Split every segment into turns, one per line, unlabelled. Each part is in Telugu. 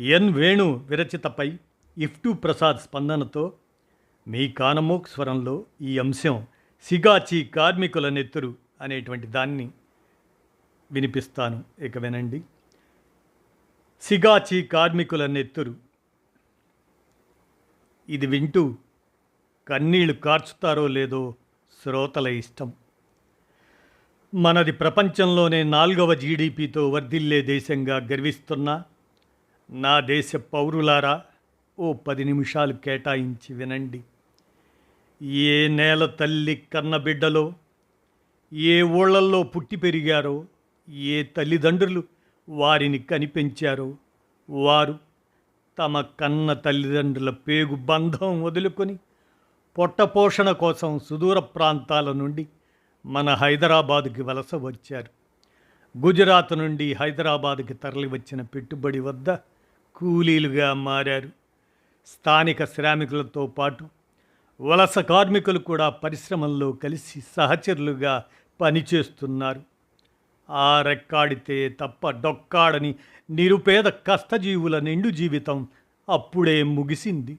ఎన్ వేణు విరచితపై ఇఫ్టు ప్రసాద్ స్పందనతో మీ కానమోక్ స్వరంలో ఈ అంశం సిగాచి కార్మికుల నెత్తురు అనేటువంటి దాన్ని వినిపిస్తాను. ఇక వినండి. సిగాచి కార్మికుల నెత్తురు. ఇది వింటూ కన్నీళ్ళు కార్చుతారో లేదో శ్రోతల ఇష్టం. మనది ప్రపంచంలోనే నాలుగవ జీడిపితో వర్ధిల్లే దేశంగా గర్విస్తున్నా నా దేశ పౌరులారా ఓ పది నిమిషాలు కేటాయించి వినండి. ఏ నేల తల్లి కన్నబిడ్డలో ఏ ఊళ్ళల్లో పుట్టి పెరిగారో ఏ తల్లిదండ్రులు వారిని కనిపెంచారో వారు తమ కన్న తల్లిదండ్రుల పేగు బంధం వదులుకొని పొట్టపోషణ కోసం సుదూర ప్రాంతాల నుండి మన హైదరాబాదుకి వలస వచ్చారు. గుజరాత్ నుండి హైదరాబాద్కి తరలివచ్చిన పెట్టుబడి వద్ద కూలీలుగా మారారు. స్థానిక శ్రామికులతో పాటు వలస కార్మికులు కూడా పరిశ్రమల్లో కలిసి సహచరులుగా పనిచేస్తున్నారు. ఆ రెక్కాడితే తప్ప డొక్కాడని నిరుపేద కష్టజీవుల నిండు జీవితం అప్పుడే ముగిసింది.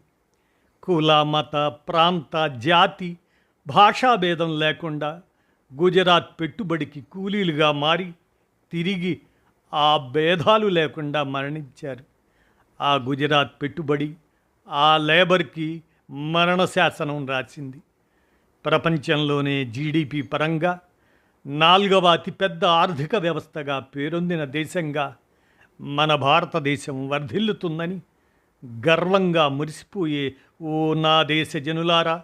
కుల మత ప్రాంత జాతి భాషాభేదం లేకుండా గుజరాత్ పెట్టుబడికి కూలీలుగా మారి తిరిగి ఆ భేదాలు లేకుండా మరణించారు. ఆ గుజరాత్ పెట్టుబడి ఆ లేబర్కి మరణ శాసనం రాసింది. ప్రపంచంలోనే జీడిపి పరంగా నాలుగవ అతిపెద్ద ఆర్థిక వ్యవస్థగా పేరొందిన దేశంగా మన భారతదేశం వర్ధిల్లుతుందని గర్వంగా మురిసిపోయే ఓ నా దేశ జనులారా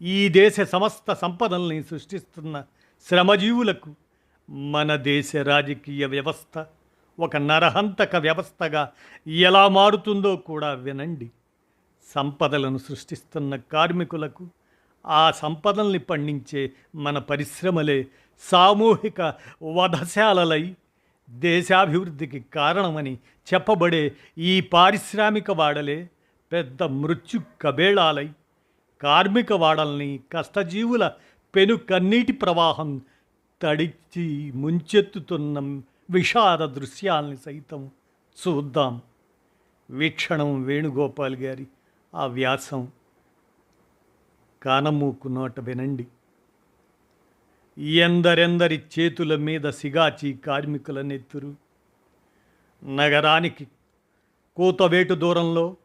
ఈ దేశ సమస్త సంపదల్ని సృష్టిస్తున్న శ్రమజీవులకు మన దేశ రాజకీయ వ్యవస్థ ఒక నరహంతక వ్యవస్థగా ఎలా మారుతుందో కూడా వినండి. సంపదలను సృష్టిస్తున్న కార్మికులకు ఆ సంపదల్ని పండించే మన పరిశ్రమలే సామూహిక వధశాలలై దేశాభివృద్ధికి కారణమని చెప్పబడే ఈ పారిశ్రామిక వాడలే పెద్ద మృత్యు కబేళాలై కార్మిక వాడల్ని కష్టజీవుల పెను కన్నీటి ప్రవాహం తడిచి ముంచెత్తుతున్న విషాద దృశ్యాల్ని సైతం చూద్దాం. వీక్షణం వేణుగోపాల్ గారి ఆ వ్యాసం కానమూకు నోట వినండి. ఎందరెందరి చేతుల మీద సిగాచి కార్మికుల నెత్తురు. నగరానికి కూతవేటు దూరంలో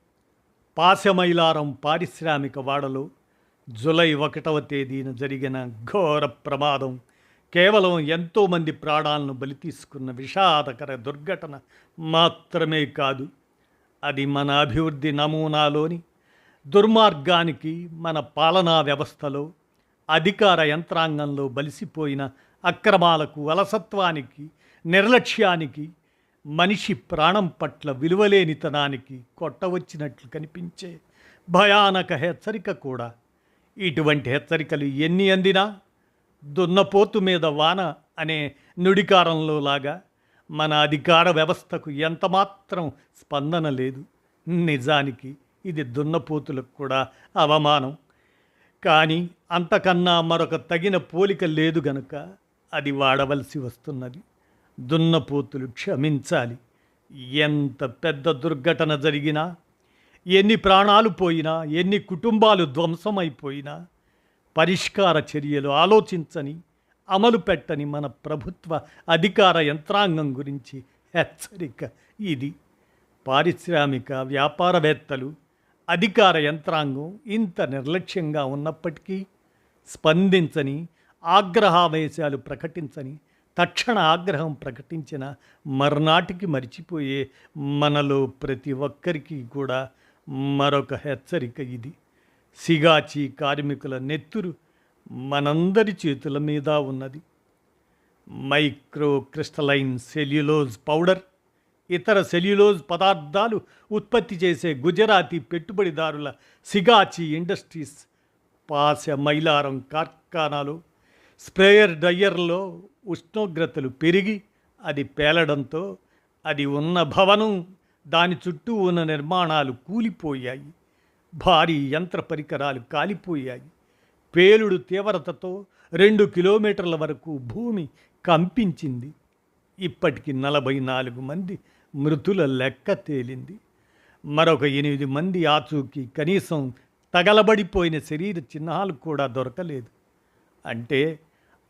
పాశమైలారం పారిశ్రామిక వాడలో జులై ఒకటవ తేదీన జరిగిన ఘోర ప్రమాదం. కేవలం ఎంతోమంది ప్రాణాలను బలి తీసుకున్న విషాదకర దుర్ఘటన మాత్రమే కాదు అది మన అభివృద్ధి నమూనాలోని దుర్మార్గానికి మన పాలనా వ్యవస్థలో అధికార యంత్రాంగంలో బలిసిపోయిన అక్రమాలకు అలసత్వానికి నిర్లక్ష్యానికి మనిషి ప్రాణం పట్ల విలువలేనితనానికి కొట్టవచ్చినట్లు కనిపించే భయానక హెచ్చరిక కూడా. ఇటువంటి హెచ్చరికలు ఎన్ని అందినా దున్నపోతు మీద వాన అనే నుడికారంలో లాగా మన అధికార వ్యవస్థకు ఎంతమాత్రం స్పందన లేదు. నిజానికి ఇది దున్నపోతులకు కూడా అవమానం. కానీ అంతకన్నా మరొక తగిన పోలిక లేదు గనుక అది వాడవలసి వస్తున్నది. దున్నపోతులు క్షమించాలి. ఎంత పెద్ద దుర్ఘటన జరిగినా ఎన్ని ప్రాణాలు పోయినా ఎన్ని కుటుంబాలు ధ్వంసమైపోయినా పరిష్కార చర్యలు ఆలోచించని అమలు పెట్టని మన ప్రభుత్వ అధికార యంత్రాంగం గురించి హెచ్చరిక ఇది. పారిశ్రామిక వ్యాపారవేత్తలు అధికార యంత్రాంగం ఇంత నిర్లక్ష్యంగా ఉన్నప్పటికీ స్పందించని ఆగ్రహావేశాలు ప్రకటించని తక్షణ ఆగ్రహం ప్రకటించిన మర్నాటికి మరిచిపోయే మనలో ప్రతి ఒక్కరికి కూడా మరొక హెచ్చరిక ఇది. సిగాచి కార్మికుల నెత్తురు మనందరి చేతుల మీద ఉన్నది. మైక్రో క్రిస్టలైన్ సెల్యులోజ్ పౌడర్ ఇతర సెల్యులోజ్ పదార్థాలు ఉత్పత్తి చేసే గుజరాతీ పెట్టుబడిదారుల సిగాచి ఇండస్ట్రీస్ పాశ మైలారం కార్ఖానాలు స్ప్రేయర్ డ్రయర్లో ఉష్ణోగ్రతలు పెరిగి అది పేలడంతో అది ఉన్న భవనం దాని చుట్టూ ఉన్న నిర్మాణాలు కూలిపోయాయి. భారీ యంత్ర పరికరాలు కాలిపోయాయి. పేలుడు తీవ్రతతో రెండు కిలోమీటర్ల వరకు భూమి కంపించింది. ఇప్పటికి నలభై నాలుగు మంది మృతుల లెక్క తేలింది. మరొక ఎనిమిది మంది ఆచూకీ కనీసం తగలబడిపోయిన శరీర చిహ్నాలు కూడా దొరకలేదు. అంటే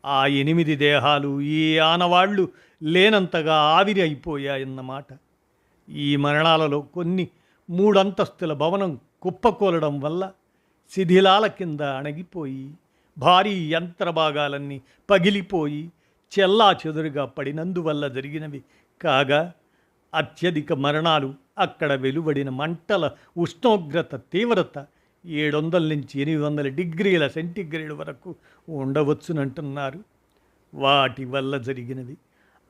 ఆ ఎనిమిది దేహాలు ఈ ఆనవాళ్ళు లేనంతగా ఆవిరి అయిపోయాయన్నమాట. ఈ మరణాలలో కొన్ని మూడంతస్తుల భవనం కుప్పకూలడం వల్ల శిథిలాల కింద అణగిపోయి భారీ యంత్ర భాగాలన్నీ పగిలిపోయి చెల్లా చెదురుగా పడినందువల్ల జరిగినవి కాగా అత్యధిక మరణాలు అక్కడ వెలువడిన మంటల ఉష్ణోగ్రత తీవ్రత ఏడు వందల నుంచి ఎనిమిది వందల డిగ్రీల సెంటీగ్రేడ్ వరకు ఉండవచ్చునంటున్నారు. వాటి వల్ల జరిగినది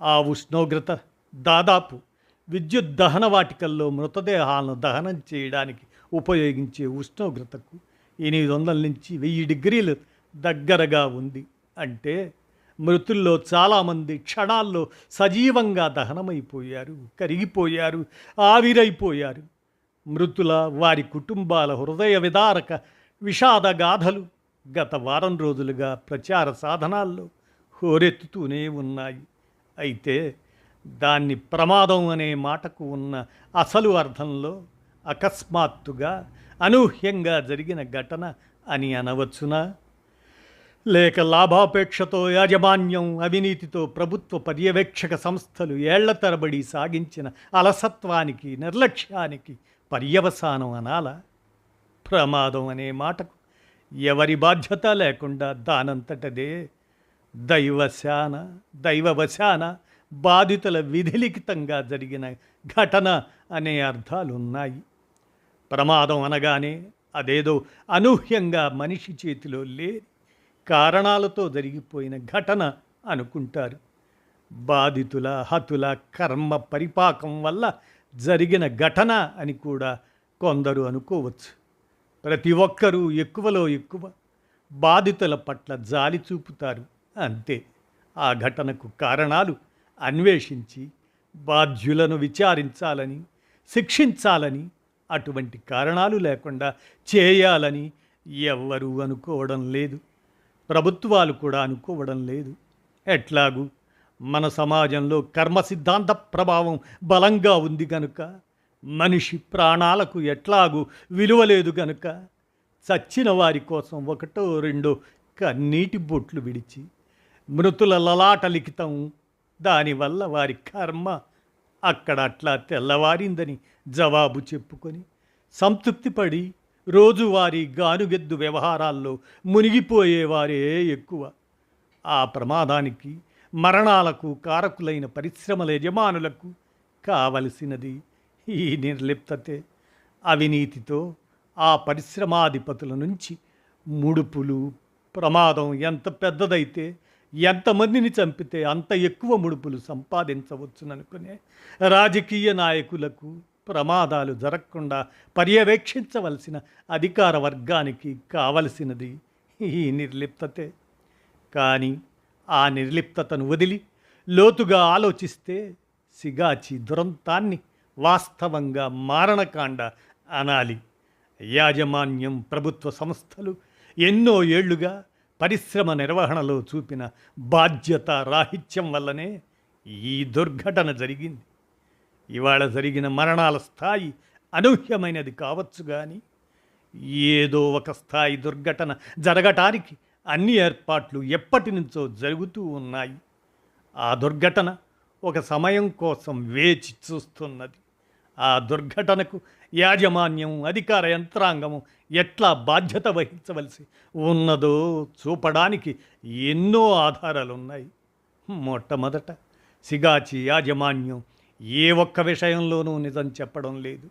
ఆ ఉష్ణోగ్రత దాదాపు విద్యుత్ దహన వాటికల్లో మృతదేహాలను దహనం చేయడానికి ఉపయోగించే ఉష్ణోగ్రతకు ఎనిమిది వందల నుంచి వెయ్యి డిగ్రీలు దగ్గరగా ఉంది. అంటే మృతుల్లో చాలామంది క్షణాల్లో సజీవంగా దహనమైపోయారు కరిగిపోయారు ఆవిరైపోయారు. మృతుల వారి కుటుంబాల హృదయ విదారక విషాద గాథలు గత వారం రోజులుగా ప్రచార సాధనాల్లో హోరెత్తుతూనే ఉన్నాయి. అయితే దాన్ని ప్రమాదం అనే మాటకు ఉన్న అసలు అర్థంలో అకస్మాత్తుగా అనూహ్యంగా జరిగిన ఘటన అని అనవచ్చునా? లేక లాభాపేక్షతో యాజమాన్యం అవినీతితో ప్రభుత్వ పర్యవేక్షక సంస్థలు ఏళ్ళ తరబడి సాగించిన అలసత్వానికి నిర్లక్ష్యానికి పర్యవసానం అనాలా? ప్రమాదం అనే మాటకు ఎవరి బాధ్యత లేకుండా దానంతటదే దైవశాన దైవవశాన బాధితుల విధిలిఖితంగా జరిగిన ఘటన అనే అర్థాలున్నాయి. ప్రమాదం అనగానే అదేదో అనూహ్యంగా మనిషి చేతిలో లేని కారణాలతో జరిగిపోయిన ఘటన అనుకుంటారు. బాధితుల హతుల కర్మ పరిపాకం వల్ల జరిగిన ఘటన అని కూడా కొందరు అనుకోవచ్చు. ప్రతి ఒక్కరూ ఎక్కువలో ఎక్కువ బాధితుల పట్ల జాలి చూపుతారు. అంతే. ఆ ఘటనకు కారణాలు అన్వేషించి బాధ్యులను విచారించాలని శిక్షించాలని అటువంటి కారణాలు లేకుండా చేయాలని ఎవ్వరూ అనుకోవడం లేదు. ప్రభుత్వాలు కూడా అనుకోవడం లేదు. ఎట్లాగూ మన సమాజంలో కర్మ సిద్ధాంత ప్రభావం బలంగా ఉంది గనుక మనిషి ప్రాణాలకు ఎట్లాగూ విలువ లేదు గనుక చచ్చిన వారి కోసం ఒకటో రెండో కన్నీటి బొట్లు విడిచి మృతుల లలాట లిఖితం. దానివల్ల వారి కర్మ అక్కడ అట్లా తెల్లవారిందని జవాబు చెప్పుకొని సంతృప్తిపడి రోజువారీ గానుగెద్దు వ్యవహారాల్లో మునిగిపోయేవారే ఎక్కువ. ఆ ప్రమాదానికి మరణాలకు కారకులైన పరిశ్రమల యజమానులకు కావలసినది ఈ నిర్లిప్తతే. అవినీతితో ఆ పరిశ్రమాధిపతుల నుంచి ముడుపులు ప్రమాదం ఎంత పెద్దదైతే ఎంతమందిని చంపితే అంత ఎక్కువ ముడుపులు సంపాదించవచ్చుననుకునే రాజకీయ నాయకులకు ప్రమాదాలు జరగకుండా పర్యవేక్షించవలసిన అధికార వర్గానికి కావలసినది ఈ నిర్లిప్తతే. కానీ ఆ నిర్లిప్తతను వదిలి లోతుగా ఆలోచిస్తే సిగాచి దురంతాన్ని వాస్తవంగా మారణకాండ అనాలి. యాజమాన్యం ప్రభుత్వ సంస్థలు ఎన్నో ఏళ్ళుగా పరిశ్రమ నిర్వహణలో చూపిన బాధ్యత రాహిత్యం వల్లనే ఈ దుర్ఘటన జరిగింది. ఇవాళ జరిగిన మరణాల స్థాయి అనూహ్యమైనది కావచ్చు కానీ ఏదో ఒక స్థాయి దుర్ఘటన జరగటానికి అన్ని ఏర్పాట్లు ఎప్పటి నుంచో జరుగుతూ ఉన్నాయి. ఆ దుర్ఘటన ఒక సమయం కోసం వేచి చూస్తున్నది. ఆ దుర్ఘటనకు యాజమాన్యం అధికార యంత్రాంగము ఎట్లా బాధ్యత వహించవలసి ఉన్నదో చూపడానికి ఎన్నో ఆధారాలు ఉన్నాయి మొట్టమొదట సిగాచి యాజమాన్యం ఏ ఒక్క విషయంలోనూ నిజం చెప్పడం లేదు.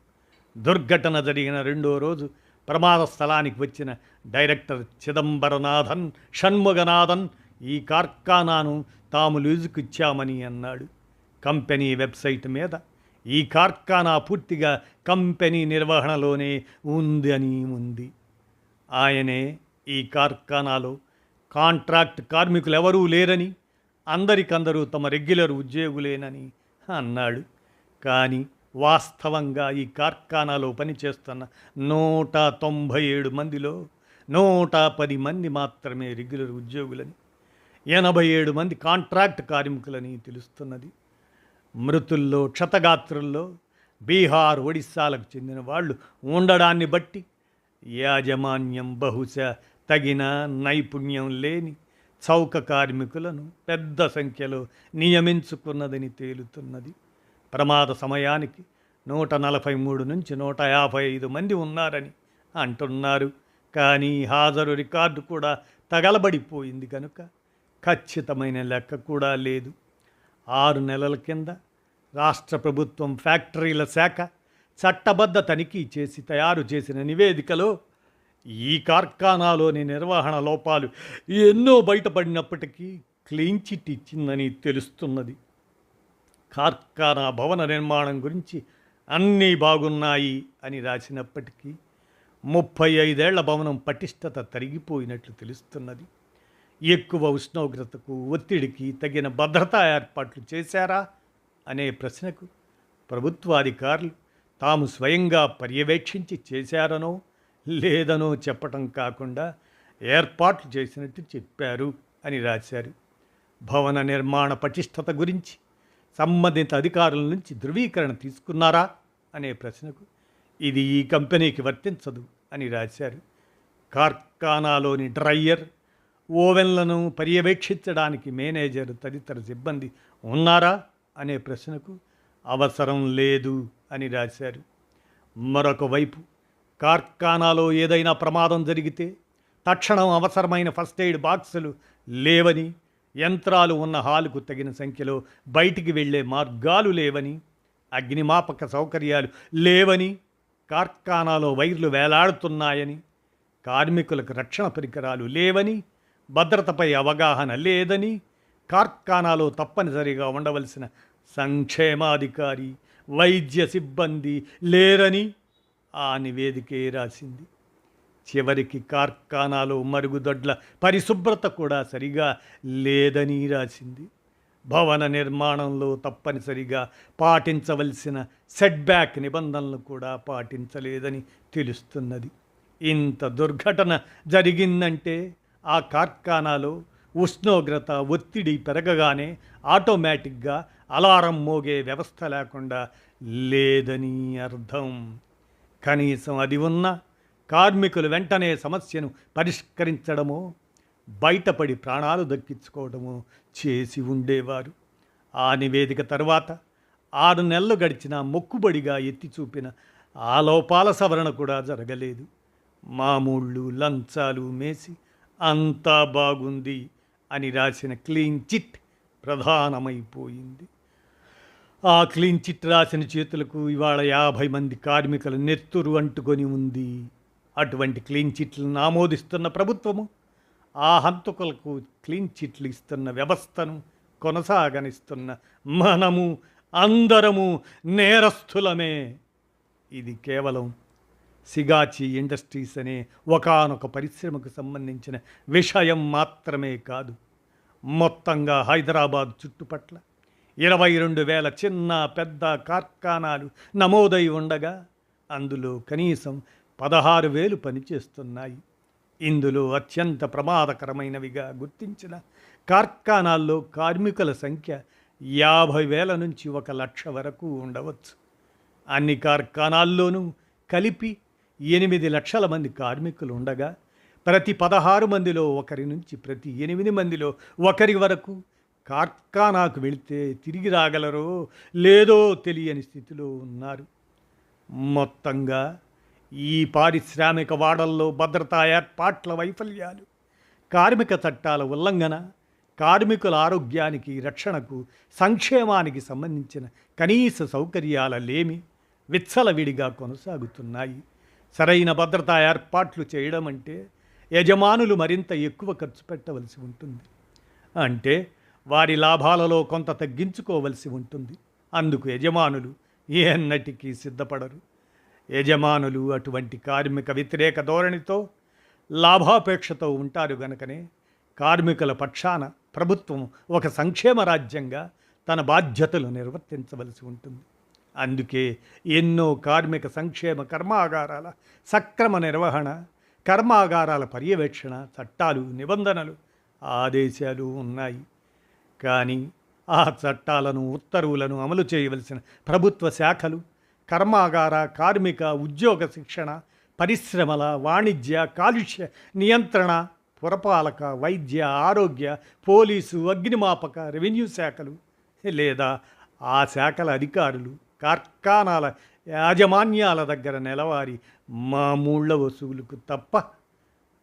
దుర్ఘటన జరిగిన రెండో రోజు ప్రమాద స్థలానికి వచ్చిన డైరెక్టర్ చిదంబరనాథన్ షణ్ముగనాథన్ ఈ కార్ఖానాను తాము లీజుకిచ్చామని అన్నాడు. కంపెనీ వెబ్సైట్ మీద ఈ కార్ఖానా పూర్తిగా కంపెనీ నిర్వహణలోనే ఉందని ఉంది. ఆయనే ఈ కార్ఖానాలో కాంట్రాక్ట్ కార్మికులు ఎవరూ లేరని అందరికందరూ తమ రెగ్యులర్ ఉద్యోగులేనని అన్నాడు. కానీ వాస్తవంగా ఈ కార్ఖానాలో పనిచేస్తున్న నూట తొంభై ఏడు మందిలో నూట పది మంది మాత్రమే రెగ్యులర్ ఉద్యోగులని ఎనభై ఏడు మంది కాంట్రాక్ట్ కార్మికులని తెలుస్తున్నది. మృతుల్లో క్షతగాత్రుల్లో బీహార్ ఒడిస్సాలకు చెందిన వాళ్ళు ఉండడాన్ని బట్టి యాజమాన్యం బహుశా తగిన నైపుణ్యం లేని చౌక కార్మికులను పెద్ద సంఖ్యలో నియమించుకున్నదని తేలుతున్నది. ప్రమాద సమయానికి నూట నలభై మూడు నుంచి నూట యాభై ఐదు మంది ఉన్నారని అంటున్నారు. కానీ హాజరు రికార్డు కూడా తగలబడిపోయింది కనుక ఖచ్చితమైన లెక్క కూడా లేదు. ఆరు నెలల కింద రాష్ట్ర ప్రభుత్వం ఫ్యాక్టరీల శాఖ చట్టబద్ధ తనిఖీ చేసి తయారు చేసిన నివేదికలో ఈ కార్ఖానాలోని నిర్వహణ లోపాలు ఎన్నో బయటపడినప్పటికీ క్లీన్ చిట్ ఇచ్చిందని తెలుస్తున్నది. కార్ఖానా భవన నిర్మాణం గురించి అన్నీ బాగున్నాయి అని రాసినప్పటికీ ముప్పై ఐదేళ్ళ భవనం పటిష్టత తరిగిపోయినట్లు తెలుస్తున్నది. ఎక్కువ ఉష్ణోగ్రతకు ఒత్తిడికి తగిన భద్రతా ఏర్పాట్లు చేశారా? అనే ప్రశ్నకు ప్రభుత్వాధికారులు తాము స్వయంగా పర్యవేక్షించి చేశారనో లేదనో చెప్పటం కాకుండా ఏర్పాట్లు చేసినట్టు చెప్పారు అని రాశారు. భవన నిర్మాణ పటిష్టత గురించి సంబంధిత అధికారుల నుంచి ధృవీకరణ తీసుకున్నారా అనే ప్రశ్నకు ఇది ఈ కంపెనీకి వర్తించదు అని రాశారు. కార్ఖానాలోని డ్రయ్యర్ ఓవెన్లను పర్యవేక్షించడానికి మేనేజర్ తదితర సిబ్బంది ఉన్నారా? అనే ప్రశ్నకు అవసరం లేదు అని రాశారు. మరొక వైపు కార్ఖానాలో ఏదైనా ప్రమాదం జరిగితే తక్షణం అవసరమైన ఫస్ట్ ఎయిడ్ బాక్సులు లేవని యంత్రాలు ఉన్న హాలుకు తగిన సంఖ్యలో బయటికి వెళ్ళే మార్గాలు లేవని అగ్నిమాపక సౌకర్యాలు లేవని కార్ఖానాలో వైర్లు వేలాడుతున్నాయని కార్మికులకు రక్షణ పరికరాలు లేవని భద్రతపై అవగాహన లేదని కార్ఖానాలో తప్పనిసరిగా ఉండవలసిన సంక్షేమాధికారి వైద్య సిబ్బంది లేరని ఆ నివేదికే రాసింది. చివరికి కార్ఖానాలో మరుగుదొడ్ల పరిశుభ్రత కూడా సరిగా లేదని రాసింది. భవన నిర్మాణంలో తప్పనిసరిగా పాటించవలసిన సెట్బ్యాక్ నిబంధనలు కూడా పాటించలేదని తెలుస్తున్నది. ఇంత దుర్ఘటన జరిగిందంటే ఆ కార్ఖానాలో ఉష్ణోగ్రత ఒత్తిడి పెరగగానే ఆటోమేటిక్గా అలారం మోగే వ్యవస్థ లేకుండా లేదని అర్థం. కనీసం అది ఉన్న కార్మికులు వెంటనే సమస్యను పరిష్కరించడమో బయటపడి ప్రాణాలు దక్కించుకోవడమో చేసి ఉండేవారు. ఆ నివేదిక తర్వాత ఆరు నెలలు గడిచిన మొక్కుబడిగా ఎత్తి చూపిన ఆ లోపాల సవరణ కూడా జరగలేదు. మామూళ్ళు లంచాలు మేసి అంతా బాగుంది అని రాసిన క్లీన్ చిట్ ప్రధానమైపోయింది. ఆ క్లీన్ చిట్ రాసిన చేతులకు ఇవాళ యాభై మంది కార్మికుల నెత్తురు అంటుకొని ఉంది. అటువంటి క్లీన్ చిట్లను ఆమోదిస్తున్న ప్రభుత్వము ఆ హంతకులకు క్లీన్ చిట్లు ఇస్తున్న వ్యవస్థను కొనసాగనిస్తున్న మనము అందరము నేరస్థులమే. ఇది కేవలం సిగాచి ఇండస్ట్రీస్ అనే ఒకానొక పరిశ్రమకు సంబంధించిన విషయం మాత్రమే కాదు. మొత్తంగా హైదరాబాద్ చుట్టుపట్ల ఇరవై రెండు వేల చిన్న పెద్ద కార్ఖానాలు నమోదై ఉండగా అందులో కనీసం పదహారు వేలు పనిచేస్తున్నాయి. ఇందులో అత్యంత ప్రమాదకరమైనవిగా గుర్తించిన కార్ఖానాల్లో కార్మికుల సంఖ్య యాభై వేల నుంచి ఒక లక్ష వరకు ఉండవచ్చు. అన్ని కార్ఖానాల్లోనూ కలిపి ఎనిమిది లక్షల మంది కార్మికులు ఉండగా ప్రతి పదహారు మందిలో ఒకరి నుంచి ప్రతి ఎనిమిది మందిలో ఒకరి వరకు కార్ఖానాకు వెళితే తిరిగి రాగలరో లేదో తెలియని స్థితిలో ఉన్నారు. మొత్తంగా ఈ పారిశ్రామిక వాడల్లో భద్రతా ఏర్పాట్ల వైఫల్యాలు కార్మిక చట్టాల ఉల్లంఘన కార్మికుల ఆరోగ్యానికి రక్షణకు సంక్షేమానికి సంబంధించిన కనీస సౌకర్యాల లేమి విచ్చలవిడిగా కొనసాగుతున్నాయి. సరైన భద్రతా ఏర్పాట్లు చేయడం అంటే యజమానులు మరింత ఎక్కువ ఖర్చు పెట్టవలసి ఉంటుంది. అంటే వారి లాభాలలో కొంత తగ్గించుకోవలసి ఉంటుంది. అందుకు యజమానులు ఏన్నటికీ సిద్ధపడరు. యజమానులు అటువంటి కార్మిక వ్యతిరేక ధోరణితో లాభాపేక్షతో ఉంటారు గనుకనే. కార్మికుల పక్షాన ప్రభుత్వం ఒక సంక్షేమ రాజ్యంగా తన బాధ్యతలు నిర్వర్తించవలసి ఉంటుంది. అందుకే ఎన్నో కార్మిక సంక్షేమ కర్మాగారాల సక్రమ నిర్వహణ కర్మాగారాల పర్యవేక్షణ చట్టాలు నిబంధనలు ఆదేశాలు ఉన్నాయి. కానీ ఆ చట్టాలను ఉత్తర్వులను అమలు చేయవలసిన ప్రభుత్వ శాఖలు కర్మాగార కార్మిక ఉద్యోగ శిక్షణ పరిశ్రమల వాణిజ్య కాలుష్య నియంత్రణ పురపాలక వైద్య ఆరోగ్య పోలీసు అగ్నిమాపక రెవెన్యూ శాఖలు లేదా ఆ శాఖల అధికారులు కార్ఖానాల యాజమాన్యాల దగ్గర నెలవారి మామూళ్ళ వసూలుకు తప్ప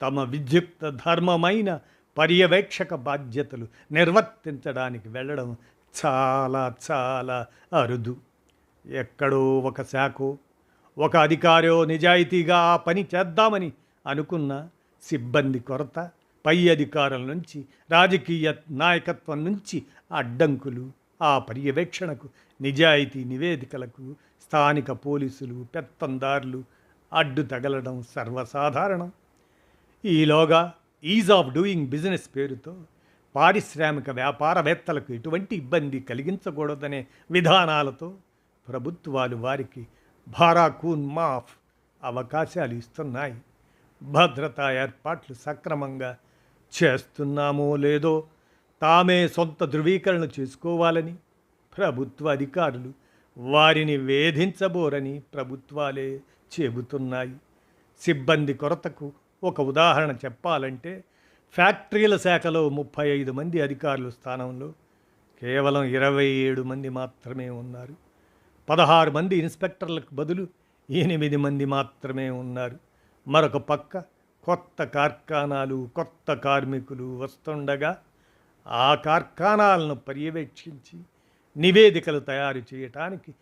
తమ విద్యుక్త ధర్మమైన పర్యవేక్షక బాధ్యతలు నిర్వర్తించడానికి వెళ్ళడం చాలా చాలా అరుదు. ఎక్కడో ఒక శాఖో ఒక అధికారో నిజాయితీగా ఆ పని చేద్దామని అనుకున్న సిబ్బంది కొరత పై అధికారుల నుంచి రాజకీయ నాయకత్వం నుంచి అడ్డంకులు ఆ పర్యవేక్షణకు నిజాయితీ నివేదికలకు స్థానిక పోలీసులు పెత్తందారులు అడ్డు తగలడం సర్వసాధారణం. ఈలోగా ఈజ్ ఆఫ్ డూయింగ్ బిజినెస్ పేరుతో పారిశ్రామిక వ్యాపారవేత్తలకు ఎటువంటి ఇబ్బంది కలిగించకూడదనే విధానాలతో ప్రభుత్వాలు వారికి భారాకూన్ మాఫ్ అవకాశాలు ఇస్తున్నాయి. భద్రతా ఏర్పాట్లు సక్రమంగా చేస్తున్నామో లేదో తామే సొంత ధృవీకరణ చేసుకోవాలని ప్రభుత్వ అధికారులు వారిని వేధించబోరని ప్రభుత్వాలే చెబుతున్నాయి. సిబ్బంది కొరతకు ఒక ఉదాహరణ చెప్పాలంటే ఫ్యాక్టరీల శాఖలో ముప్పై ఐదు మంది అధికారులు స్థానంలో కేవలం ఇరవై ఏడు మంది మాత్రమే ఉన్నారు. పదహారు మంది ఇన్స్పెక్టర్లకు బదులు ఎనిమిది మంది మాత్రమే ఉన్నారు. మరొక పక్క కొత్త కార్ఖానాలు కొత్త కార్మికులు వస్తుండగా ఆ కార్ఖానాలను పర్యవేక్షించి నివేదికలు తయారు చేయటానికి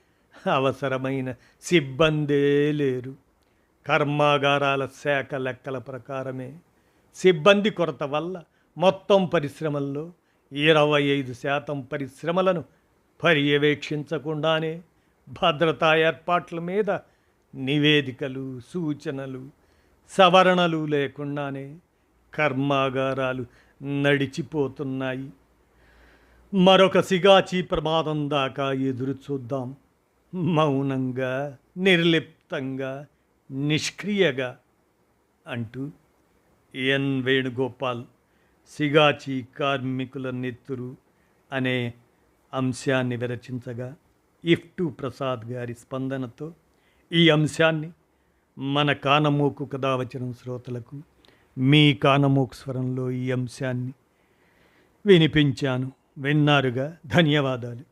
అవసరమైన సిబ్బందే లేరు. కర్మాగారాల శాఖ లెక్కల ప్రకారమే సిబ్బంది కొరత వల్ల మొత్తం పరిశ్రమల్లో ఇరవై ఐదు శాతం పరిశ్రమలను పర్యవేక్షించకుండానే భద్రతా ఏర్పాట్ల మీద నివేదికలు సూచనలు సవరణలు లేకుండానే కర్మాగారాలు నడిచిపోతున్నాయి. మరొక సిగాచి ప్రమాదం దాకా ఎదురు చూద్దాం. మౌనంగా నిర్లిప్తంగా నిష్క్రియగా అంటూ ఎన్ వేణుగోపాల్ సిగాచి కార్మికుల నెత్తురు అనే అంశాన్ని విరచించగా ఇఫ్టు ప్రసాద్ గారి స్పందనతో ఈ అంశాన్ని మన కానమోకు కథావచనం శ్రోతలకు మీ కానమోకు స్వరంలో ఈ అంశాన్ని వినిపించాను. విన్నారుగా. ధన్యవాదాలు.